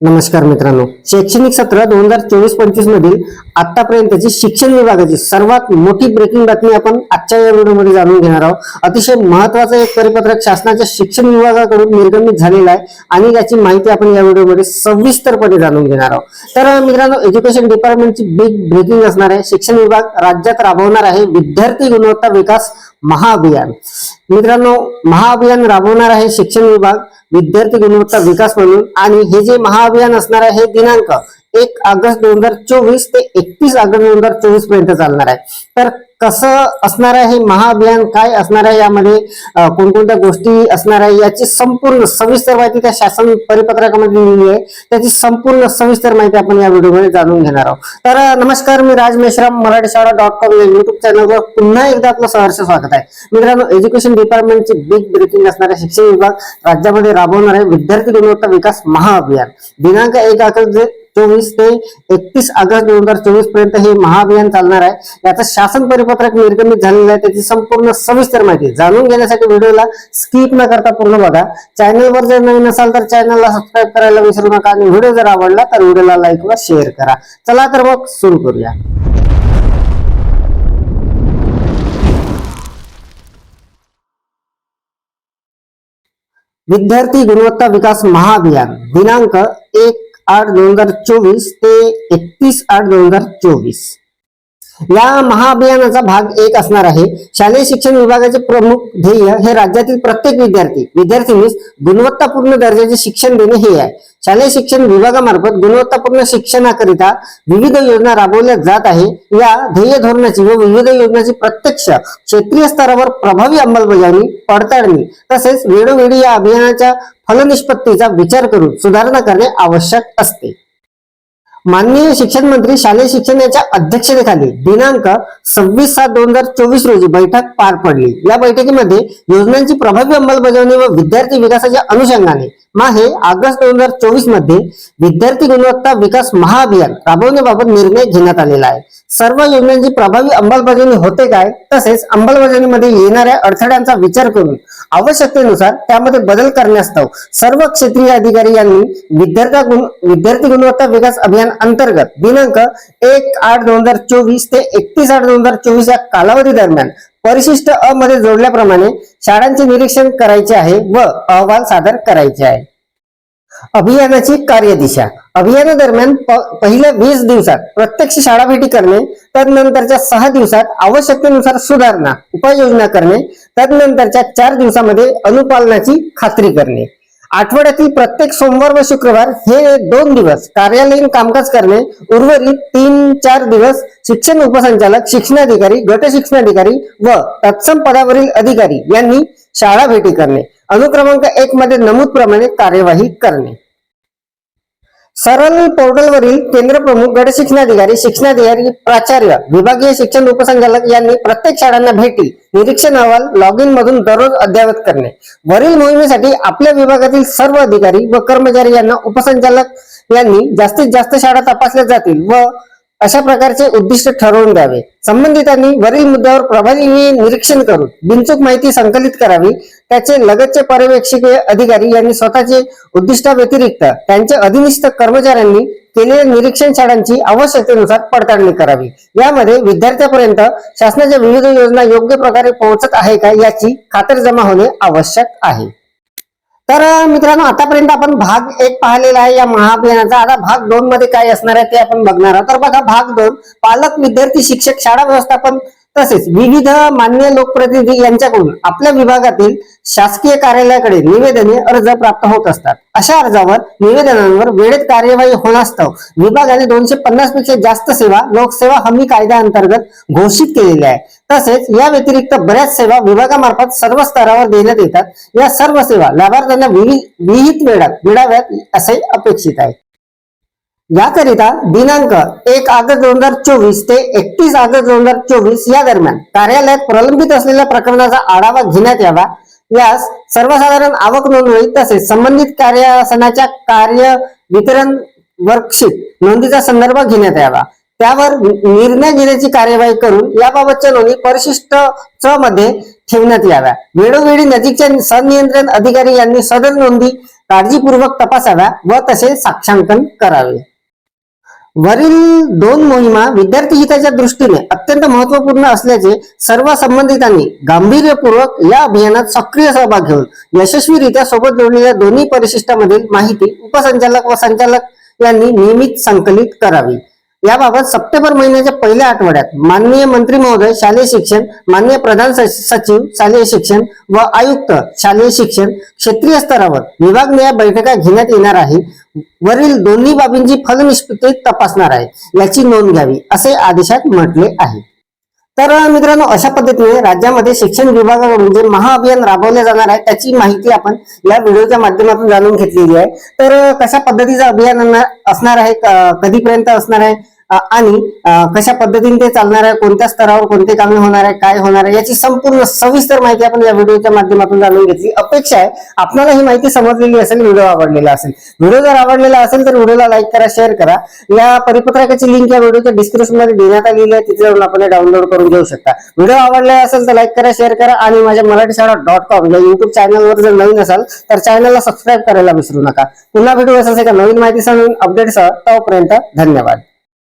नमस्कार मित्रांनो. शैक्षणिक सत्र दोन हजार चोवीस पंचवीस मधील आतापर्यंतची शिक्षण विभागाची सर्वात मोठी ब्रेकिंग बातमी आपण आजच्या या व्हिडिओमध्ये जाणून घेणार आहोत. अतिशय महत्वाचं एक परिपत्रक शासनाच्या शिक्षण विभागाकडून निर्गमित झालेलं आहे आणि याची माहिती आपण या व्हिडिओमध्ये सविस्तरपणे जाणून घेणार आहोत. तर मित्रांनो एज्युकेशन डिपार्टमेंटची बिग ब्रेकिंग असणार आहे. शिक्षण विभाग राज्यात राबवणार आहे विद्यार्थी गुणवत्ता विकास महाअभियान. मित्रांनो महाअभियान राबवणार आहे शिक्षण विभाग. विद्यार्थी गुणवत्ता विकास म्हणून आणि हे जे महाअभियान असणार आहे हे दिनांक एक ऑगस्ट दोन हजार चोवीस ते एकतीस ऑगस्ट दोन हजार चोवीसपर्यंत चालणार आहे. तर कसं असणार आहे हे महाअभियान काय असणार आहे यामध्ये कोणकोणत्या गोष्टी असणार आहे याची संपूर्ण सविस्तर माहिती त्या शासन परिपत्रकामध्ये दिलेली आहे. त्याची संपूर्ण सविस्तर माहिती आपण या व्हिडिओमध्ये जाणून घेणार आहोत. तर नमस्कार मी राज मेश्राम मराठी शाळा डॉट कॉम या युट्यूब चॅनलवर पुन्हा एकदा आपलं सहर्ष स्वागत आहे. मित्रांनो एज्युकेशन डिपार्टमेंटची बिग ब्रेकिंग असणारे शिक्षण विभाग राज्यामध्ये राबवणार आहे विद्यार्थी गुणवत्ता विकास महाअभियान. दिनांक एक ऑगस्ट चोवीस ते एकतीस ऑगस्ट दोन हजार चोवीसपर्यंत हे महाअभियान चालणार आहे. याचं शासन परिपत्रक निर्गमित झालेलं आहे. त्याची संपूर्ण सविस्तर माहिती जाणून घेण्यासाठी व्हिडिओला स्किप न करता पूर्ण बघा. चॅनलवर जर नवीन असाल तर चॅनलला सबस्क्राईब करायला विसरू नका आणि व्हिडिओ जर आवडला तर व्हिडिओला लाईक व शेअर करा. चला तर मग सुरू करूया. विद्यार्थी गुणवत्ता विकास महाअभियान दिनांक एक आठ दोन हजार चोवीस ते एकतीस आठ दोन हजार चोवीस. या महाअभियानाचा भाग एक असणार आहे. शालेय शिक्षण विभागाचे प्रमुख ध्येय हे राज्यातील प्रत्येक विद्यार्थी विद्यार्थिनीस गुणवत्तापूर्ण दर्जाचे शिक्षण देणे हे आहे. शालेय शिक्षण विभागामार्फत गुणवत्तापूर्ण शिक्षणाकरिता विविध योजना राबवल्या जात आहे. या ध्येय धोरणाची व विविध योजनाची प्रत्यक्ष क्षेत्रीय स्तरावर प्रभावी अंमलबजावणी पडताळणी तसेच वेळोवेळी या अभियानाच्या फलनिष्पत्तीचा विचार करून सुधारणा करणे आवश्यक असते. माननीय शिक्षण मंत्री शालेय शिक्षणाच्या अध्यक्षतेखाली दिनांक सव्वीस सात दोन हजार चोवीस रोजी बैठक पार पडली. या बैठकीमध्ये योजनांची प्रभावी अंमलबजावणी व विद्यार्थी विकासाच्या अनुषंगाने माहे ऑगस्ट दोन हजार चोवीसमध्ये विद्यार्थी गुणवत्ता विकास महाअभियान राबवण्याबाबत निर्णय घेण्यात आलेला आहे. सर्व योजनांची प्रभावी अंमलबजावणी होते काय? तसेच अंमलबजावणीमध्ये येणाऱ्या अडथळ्यांचा विचार करून आवश्यकतेनुसार त्यामध्ये बदल करण्यास्तव सर्व क्षेत्रीय अधिकारी यांनी विद्यार्थी विद्यार्थी गुणवत्ता विकास अभियान अंतर्गत दिनांक एक आठ दोन हजार चोवीस ते एकतीस आठ दोन हजार चोवीस या कालावधी दरम्यान परिशिष्ट अ मध्ये जोडल्याप्रमाणे शाळांचे निरीक्षण करायचे आहे व अहवाल सादर करायचे आहे. अभियानाची कार्यदिशा अभियानादरम्यान दरम्यान पहिल्या वीस दिवसात प्रत्यक्ष शाळा भेटी करणे तदनंतरच्या सहा दिवसात आवश्यकतेनुसार सुधारणा उपाययोजना करणे तदनंतरच्या चार दिवसामध्ये अनुपालनाची खात्री करणे. आठवड्यातील प्रत्येक सोमवार व शुक्रवार हे दोन दिवस कार्यालयीन कामकाज करणे उर्वरित तीन चार दिवस शिक्षण उपसंचालक शिक्षणाधिकारी गट शिक्षणाधिकारी व तत्सम पदावरील अधिकारी यांनी शाळा भेटी करणे. अनुक्रमांक एक मध्ये नमूद प्रमाणे कार्यवाही करणे. सरल पोर्टलवरील केंद्र प्रमुख गट शिक्षणाधिकारी शिक्षणाधिकारी प्राचार्य विभागीय शिक्षण उपसंचालक यांनी प्रत्येक शाळांना भेटी निरीक्षण अहवाल लॉग इन मधून दररोज अद्ययावत करणे. वरील मोहिमेसाठी आपल्या विभागातील सर्व अधिकारी व कर्मचारी यांना उपसंचालक यांनी जास्तीत जास्त शाळा तपासल्या जातील व अशा प्रकारचे उद्दिष्ट ठरवून द्यावे. संबंधितांनी वरील मुद्द्यावर प्रभावी निरीक्षण करून बिनचूक माहिती संकलित करावी. त्याचे लगतचे पर्यवेक्षकीय अधिकारी यांनी स्वतःचे उद्दिष्टाव्यतिरिक्त त्यांच्या अधिनिष्ठ कर्मचाऱ्यांनी केलेल्या निरीक्षण शाळांची आवश्यकतेनुसार पडताळणी करावी. यामध्ये विद्यार्थ्यापर्यंत शासनाच्या विविध योजना योग्य प्रकारे पोहोचत आहे का याची खातरजमा होणे आवश्यक आहे. तर मित्रांनो आतापर्यंत आपण भाग एक पाहिलेला आहे या महाअभियानाचा. आता भाग दोन मध्ये काय असणार आहे ते आपण बघणार आहोत. तर बघा भाग दोन पालक विद्यार्थी शिक्षक शाळा व्यवस्थापन तसेच विविध मान्य लोकप्रतिनिधी यांच्याकडून आपल्या विभागातील शासकीय कार्यालयाकडे निवेदने अर्ज प्राप्त होत असतात. अशा अर्जावर निवेदनांवर वेळेत कार्यवाही होण्यास्तव विभागाने दोनशे पन्नासपेक्षा जास्त सेवा लोकसेवा हमी कायद्याअंतर्गत घोषित केलेल्या आहे तसेच या व्यतिरिक्त बऱ्याच सेवा विभागामार्फत सर्व स्तरावर देण्यात येतात. या सर्व सेवा लाभार्थ्यांना विहित वेळात मिळाव्यात असे अपेक्षित आहे. याकरिता दिनांक एक ऑगस्ट दोन हजार चोवीस ते एकतीस ऑगस्ट दोन हजार चोवीस या दरम्यान कार्यालयात प्रलंबित असलेल्या प्रकरणाचा आढावा घेण्यात यावा. यास सर्वसाधारण आवक नोंदवही तसेच संबंधित कार्यासनाच्या कार्य वितरण वर्कशीट नोंदीचा संदर्भ घेण्यात यावा. त्यावर निर्णय घेण्याची कार्यवाही करून याबाबतच्या नोंदी परिशिष्ट च मध्ये ठेवण्यात याव्या. वेळोवेळी नजीकच्या संनियंत्रण अधिकारी यांनी सदर नोंदी काळजीपूर्वक तपासाव्या व तसे साक्षांकन करावे. वरील दोन मोहिमा विद्यार्थी हिताच्या दृष्टीने अत्यंत महत्त्वपूर्ण असल्याचे सर्व संबंधितांनी गांभीर्यपूर्वक या अभियानात सक्रिय सहभाग घेऊन यशस्वीरित्या सोबत जोडलेल्या दोन्ही परिशिष्टामधील माहिती उपसंचालक व संचालक यांनी नियमित संकलित करावी. याबाबत सप्टेंबर महिन्याच्या पहिल्या आठवड्यात माननीय मंत्री महोदय शालेय शिक्षण माननीय प्रधान सचिव शालेय शिक्षण व आयुक्त शालेय शिक्षण क्षेत्रीय स्तरावर विभागनिहाय बैठका घेण्यात येणार आहे. वरील दोन्ही बाबींची फलनिष्पत्ती तपासणार आहे. याची नोंद घ्यावी असे आदेशात म्हटले आहे. तर मित्रांनो अशा पद्धतीने राज्यामध्ये शिक्षण विभागाकडून जे महाअभियान राबवले जाणार आहे त्याची माहिती आपण या व्हिडिओच्या माध्यमातून जाणून घेतलेली आहे. तर कशा पद्धतीचं अभियान असणार- आहे कधीपर्यंत असणार आहे? आणि कशा पद्धतीने ते चालणार आहे कोणत्या स्तरावर कोणते कामे होणार आहे काय होणार आहे याची संपूर्ण सविस्तर माहिती आपण या व्हिडिओच्या माध्यमातून जाणून घेतली. अपेक्षा आहे आपल्याला ही माहिती समजलेली असेल व्हिडिओ आवडलेला असेल. व्हिडिओ जर आवडलेला असेल तर व्हिडिओला लाईक करा शेअर करा. या परिपत्रकाची लिंक या व्हिडिओच्या डिस्क्रिप्शनमध्ये देण्यात आलेली आहे तिथे जाऊन आपण डाउनलोड करून घेऊ शकता. व्हिडिओ आवडला असेल तर लाईक करा शेअर करा आणि माझ्या मराठी शाळा डॉट कॉम या युट्यूब चॅनलवर जर नवीन असाल तर चॅनलला सबस्क्राईब करायला विसरू नका. पुन्हा व्हिडिओ असेल एका नवीन माहितीसह अपडेटसह तोपर्यंत धन्यवाद.